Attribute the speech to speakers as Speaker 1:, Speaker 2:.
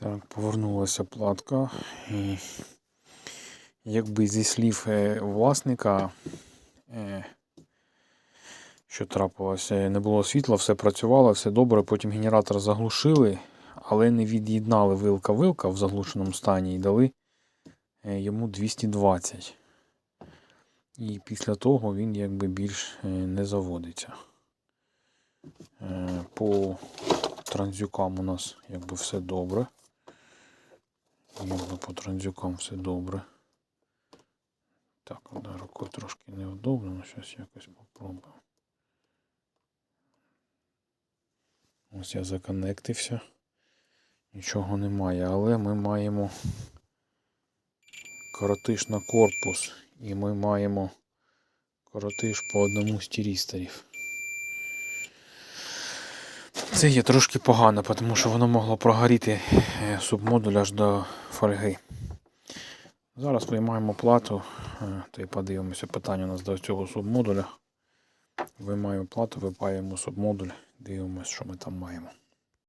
Speaker 1: Так, повернулася платка. І якби зі слів е, власника, е, що трапилося, не було світла, все працювало, все добре. Потім генератор заглушили, але не від'єднали вилка-вилка в заглушеному стані і дали е, йому 220. І після того він якби більш е, не заводиться. Е, По транзюкам у нас якби все добре. Якби по транзюкам все добре. Так, одна рукою трошки неудобно, але зараз якось попробую. Ось я законектився. Нічого немає, але ми маємо коротиш на корпус і ми маємо коротиш по одному з тірісторів. Це є трошки погано, тому що воно могло прогоріти е, субмодуль аж до фольги. Зараз виймаємо плату е, та й подивимося питання у нас до цього субмодуля. Виймаємо плату, випаємо субмодуль, дивимося, що ми там маємо.